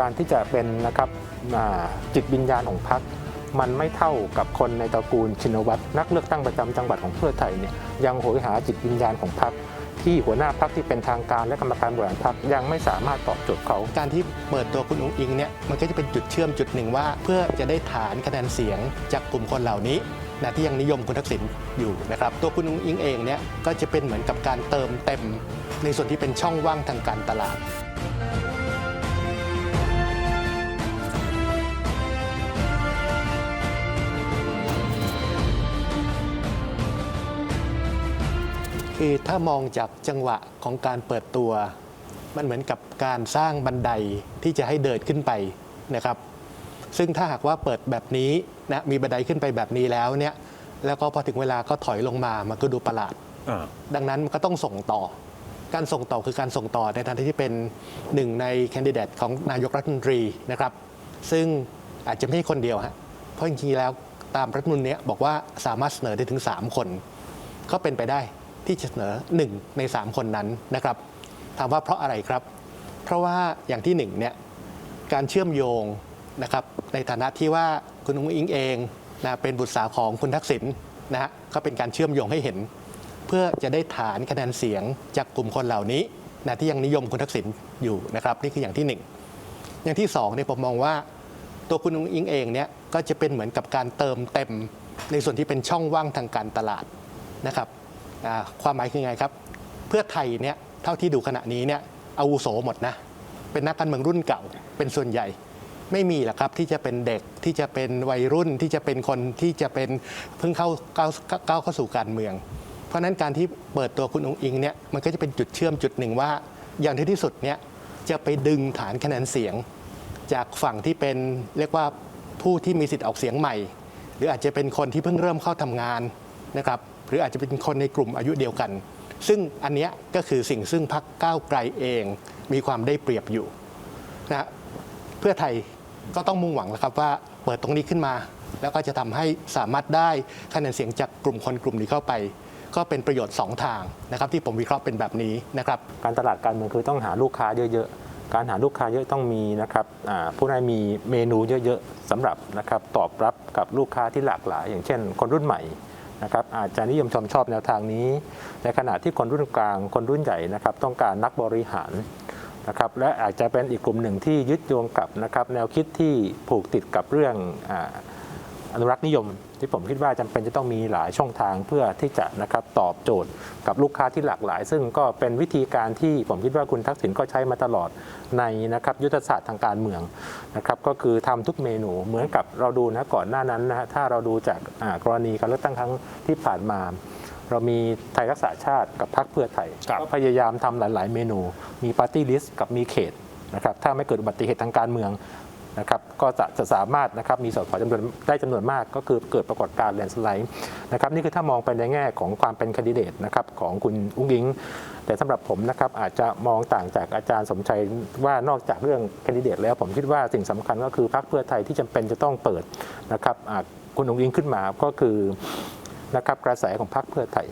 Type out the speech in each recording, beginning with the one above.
การที่จะเป็นนะครับจิตวิญญาณของพรรคมันไม่เท่ากับคนในตระกูลชินวัตรนักเลือกตั้งประจำจังหวัดของเพื่อไทยเนี่ยยังโหยหาจิตวิญญาณของพรรคที่หัวหน้าพรรคที่เป็นทางการและกรรมการบริหารพรรคยังไม่สามารถตอบโจทย์เขา การที่เปิดตัวคุณอุ้งอิงเนี่ยมันก็จะเป็นจุดเชื่อมจุดหนึ่งว่า เพื่อจะได้ฐานคะแนนเสียงจากกลุ่มคนเหล่านี้นะที่ยังนิยมคุณทักษิณอยู่นะครับตัวคุณอุ้งอิงเองเนี่ยก็จะเป็นเหมือนกับการเติมเต็มในส่วนที่เป็นช่องว่างทางการตลาด คือถ้ามองจากจังหวะของการเปิดตัว มันเหมือนกับการสร้างบันไดที่จะให้เดินขึ้นไปนะครับ ซึ่งถ้าหากว่าเปิดแบบนี้นะมีบันไดขึ้นไปแบบนี้แล้วเนี่ยแล้วก็พอถึงเวลาก็ถอยลงมามันก็ดูประหลาดอ่าดังนั้นมันก็ต้องส่งต่อ การส่งต่อคือการส่งต่อในฐานะที่เป็นหนึ่งในแคนดิเดตของนายกรัฐมนตรีนะครับ ซึ่งอาจจะไม่ใช่คนเดียวฮะเพราะจริงๆแล้วตามรัฐธรรมนูญเนี้ยบอกว่าสามารถเสนอได้ถึง 3 คน ก็เป็นไปได้ ที่จะเสนอ 1 ใน 3 คนนั้นนะครับถามว่าเพราะอะไรครับ เพราะว่าอย่างที่หนึ่งเนี่ยการเชื่อมโยงนะครับในฐานะที่ว่าคุณอุ้งอิงเองนะเป็นบุตรสาวของคุณทักษิณนะฮะก็เป็นการเชื่อมโยงให้เห็น เพื่อจะได้ฐานคะแนนเสียงจากกลุ่มคนเหล่านี้นะที่ยังนิยมคุณทักษิณอยู่นะครับนี่คืออย่างที่หนึ่งอย่างที่สองเนี่ยผมมองว่าตัวคุณอุ้งอิงเองเนี่ยก็จะเป็นเหมือนกับการเติมเต็มในส่วนที่เป็นช่องว่างทางการตลาดนะครับ ความหมายคือไงครับ เพื่อไทยเนี่ยเท่าที่ดูขณะนี้เนี่ยอาวุโสหมดนะ เป็นนักการเมืองรุ่นเก่า เป็นส่วนใหญ่ ไม่มีหรอกครับที่จะเป็นเด็กที่จะเป็นวัยรุ่นที่จะเป็นคนที่จะเป็นเพิ่งเข้าก้าวก้าวเข้าสู่การเมือง เพราะนั้นการที่เปิดตัวคุณองค์อิงเนี่ยมันก็จะเป็นจุดเชื่อมจุดหนึ่งว่า อย่างที่ที่สุดเนี่ยจะไปดึงฐานคะแนนเสียง จากฝั่งที่เป็นเรียกว่าผู้ที่มีสิทธิ์ออกเสียงใหม่ หรืออาจจะเป็นคนที่เพิ่งเริ่มเข้าทำงาน นะครับหรืออาจจะเป็นคนในกลุ่มอายุเดียวกัน ซึ่งอันนี้ก็คือสิ่งซึ่งพรรคก้าวไกลเองมีความได้เปรียบอยู่นะเพื่อไทยก็ต้องมุ่งหวังแล้วครับว่าเปิดตรงนี้ขึ้นมา แล้วก็จะทำให้สามารถได้คะแนนเสียงจากกลุ่มคนกลุ่มนี้เข้าไป ก็เป็นประโยชน์สองทางนะครับที่ผมวิเคราะห์เป็นแบบนี้นะครับการตลาดการเมืองคือต้องหาลูกค้าเยอะๆ การหาลูกค้าเยอะต้องมีนะครับผู้นั้นมีเมนูเยอะๆสำหรับนะครับตอบรับกับลูกค้าที่หลากหลาย อย่างเช่น คนรุ่นใหม่ นะครับอาจจะนิยมชมชอบแนวทางนี้ ในขณะที่คนรุ่นกลางคนรุ่นใหญ่นะครับต้องการนักบริหารนะครับและอาจจะเป็นอีกกลุ่มหนึ่งที่ยึดโยงกับนะครับแนวคิดที่ผูกติดกับเรื่องอา อนุรักษ์นิยม ที่ผมคิดว่าจำเป็นจะต้องมีหลายช่องทางเพื่อที่จะนะครับตอบโจทย์กับลูกค้าที่หลากหลาย ซึ่งก็เป็นวิธีการที่ผมคิดว่าคุณทักษิณก็ใช้มาตลอดในนะครับยุทธศาสตร์ทางการเมืองนะครับก็คือทำทุกเมนูเหมือนกับเราดูนะก่อนหน้านั้นนะฮะถ้าเราดูจากอ่ากรณีการเลือกตั้งครั้งที่ผ่านมาเรามีไทยรักษาชาติกับพรรคเพื่อไทยครับก็พยายามทำหลาย ๆ เมนู มีปาร์ตี้ลิสต์กับมีเขตนะครับถ้าไม่เกิดอุบัติเหตุทางการเมือง นะครับก็จะจะสามารถนะครับมีสสจำนวนได้จำนวนมากก็คือเกิดปรากฏการณ์แลนสไลด์นะครับนี่คือถ้ามองไปในแง่ของความเป็นคนดิเดตนะครับของคุณอุ้งอิง แต่สำหรับผมนะครับอาจจะมองต่างจากอาจารย์สมชัยว่านอกจากเรื่องคนดิเดตแล้วผมคิดว่าสิ่งสำคัญก็คือพรรคเพื่อไทยที่จำเป็นจะต้องเปิดนะครับคุณอุ้งอิงขึ้นมาก็คือนะครับกระแสของพรรคเพื่อไทย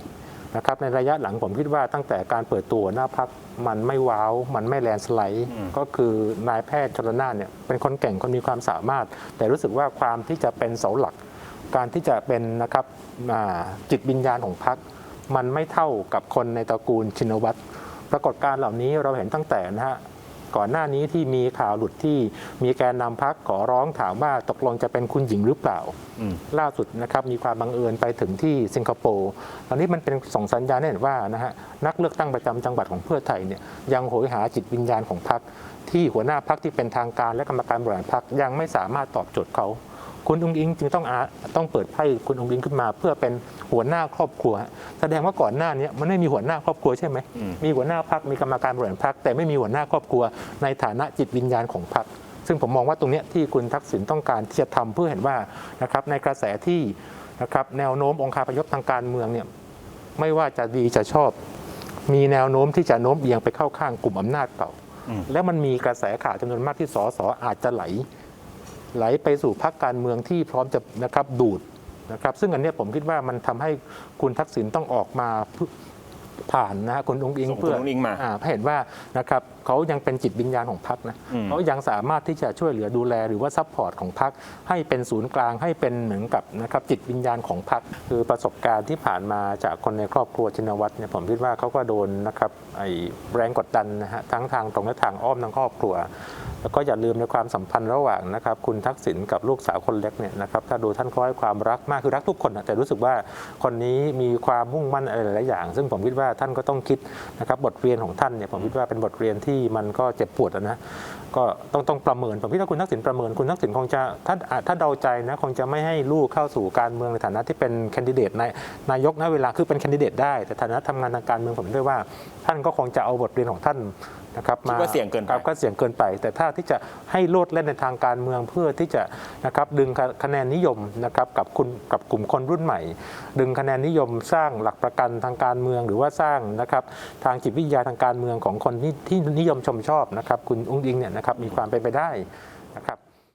นะครับในระยะหลังผมคิดว่าตั้งแต่การเปิดตัวหน้าพักมันไม่ว้าว มันไม่แลนสไลด์ก็คือนายแพทย์ชลนานเนี่ยเป็นคนเก่งคนมีความสามารถ แต่รู้สึกว่าความที่จะเป็นเสาหลัก การที่จะเป็นนะครับอ่าจิตวิญญาณของพักมันไม่เท่ากับคนในตระกูลชินวัตรปรากฏการณ์เหล่านี้เราเห็นตั้งแต่นะฮะ ก่อนหน้านี้ที่มีข่าวหลุดที่มีแกนนำพักขอร้องถามว่าตกลงจะเป็นคุณหญิงหรือเปล่าอืมล่าสุดนะครับมีความบังเอิญไปถึงที่สิงคโปร์ตอนนี้มันเป็นส่งสัญญาณให้เห็นว่านะฮะนักเลือกตั้งประจำจังหวัดของเพื่อไทยเนี่ยยังโหยหาจิตวิญญาณของพรรคที่หัวหน้าพรรคที่เป็นทางการและกรรมการบริหารพรรคยังไม่สามารถตอบโจทย์เขา คุณองค์อิงจึงต้องอาต้องเปิดไพ่คุณองค์อิงขึ้นมา เพื่อเป็น หัวหน้าครอบครัว แสดงว่าก่อนหน้านี้มันไม่มีหัวหน้าครอบครัวใช่ไหมอืมมีหัวหน้าพรรคมีกรรมการบริหารพรรคแต่ไม่มีหัวหน้าครอบครัว ในฐานะจิตวิญญาณของพรรคซึ่งผมมองว่าตรงเนี้ยที่คุณทักษิณต้องการที่จะทำเพื่อเห็นว่านะครับในกระแสที่นะครับแนวโน้มองคาพยพทางการเมืองเนี่ยไม่ว่าจะดีจะชอบ มีแนวโน้มที่จะโน้มเอียงไปเข้าข้างกลุ่มอำนาจเก่าอืมแล้วมันมีกระแสข่าวจำนวนมากที่สสอาจจะไหล ไหลไปสู่พรรคการเมืองที่พร้อมจะนะครับดูด นะครับซึ่งอันเนี้ยผมคิดว่ามันทำให้คุณทักษิณต้องออกมาเพื่อผ่านนะฮะคุณองค์อิงส่งคุณเพื่ออุ้งอิงมาอ่าให้เห็นว่านะครับเขายังเป็นจิตวิญญาณของพรรคนะอืมเขายังสามารถที่จะช่วยเหลือดูแลหรือว่าซัพพอร์ตของพรรคให้เป็นศูนย์กลางให้เป็นเหมือนกับนะครับจิตวิญญาณของพรรคคือประสบการณ์ที่ผ่านมาจากคนในครอบครัวชินวัตรเนี่ยผมคิดว่าเขาก็โดนนะครับไอ้แรงกดดันนะฮะทั้งทางตรงและทางอ้อมทั้งครอบครัวแล้วก็อย่าลืมในความสัมพันธ์ระหว่างนะครับคุณทักษิณกับลูกสาวคนเล็กเนี่ยนะครับถ้าดูท่านก็ให้ความรักมากคือรักทุกคนนะแต่รู้สึกว่าคนนี้มีความมุ่งมั่นอะไรหลายอย่าง ซึ่งผมคิดว่าท่านก็ต้องคิดนะครับบทเรียนของท่านเนี่ยผมคิดว่าเป็นบทเรียนที่มันก็เจ็บปวดอะนะก็ต้องต้องประเมินผมคิดว่าคุณทักษิณประเมินคุณทักษิณคงจะถ้าถ้าเดาใจนะคงจะไม่ให้ลูกเข้าสู่การเมืองในฐานะที่เป็นแคนดิเดตในนายกณเวลาคือเป็นแคนดิเดตได้ แต่ฐานะทำงานทางการเมืองผมด้วยว่า ท่านก็คงจะเอาบทเรียนของท่าน นะครับคิดว่าเสี่ยงเกินไป ครับก็เสี่ยงเกินไป แต่ถ้าที่จะให้โลดเล่นในทางการเมืองเพื่อที่จะนะครับดึงคะคะแนนนิยมนะครับกับคุณกับกลุ่มคนรุ่นใหม่ ดึงคะแนนนิยมสร้างหลักประกันทางการเมือง หรือว่าสร้างนะครับทางจิตวิทยาทางการเมืองของคนที่ที่นิยมชมชอบนะครับคุณอุ้งอิงเนี่ยนะครับมีความเป็นไปได้นะครับ